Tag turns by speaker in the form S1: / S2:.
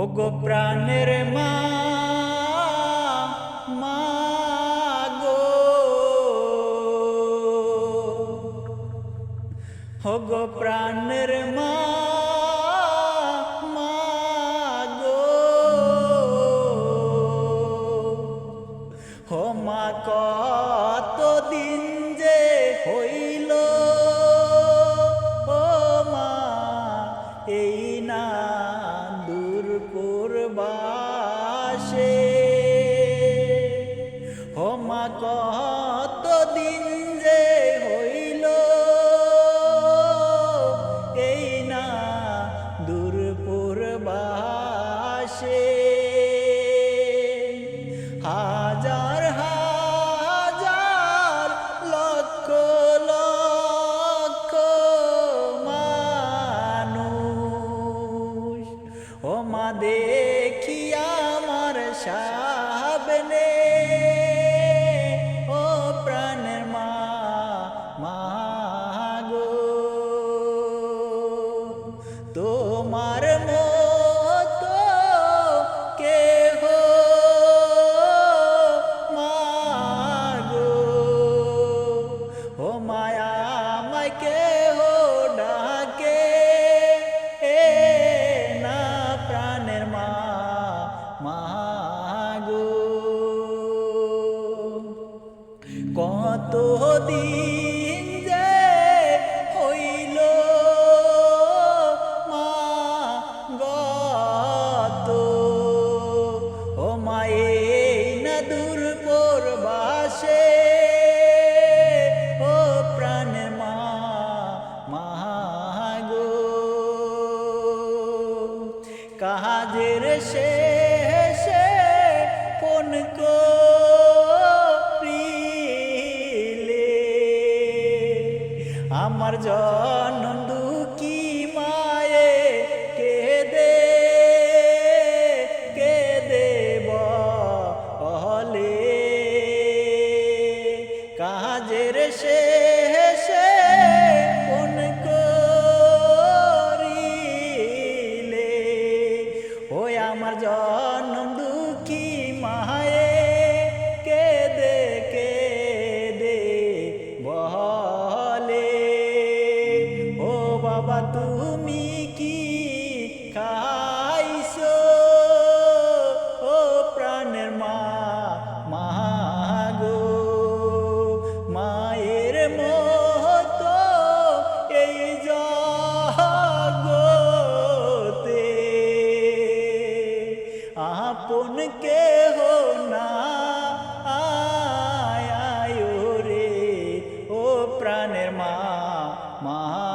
S1: ও গো প্রাণের মা গো। প্রাণের মা গো। ও মা কত পূর্বাসে হোমা কত দিন যে হইল? এই না দূর পূর্বাসে আমার সাবনে ও প্রাণের মা মা গো তোমার কত দিন যে হইল মা গত। ও মায়ে না দূর পরবাসে ও প্রাণের মা মাগো কাজের শেষে আমার জনম দুঃখী মায়ে, কেদে কেদে বলে কাজের শেষে ফোন করিলে, ওই আমার জনম দুঃখী আপন কেহ না? আয় আয় রে ও প্রাণের মা মা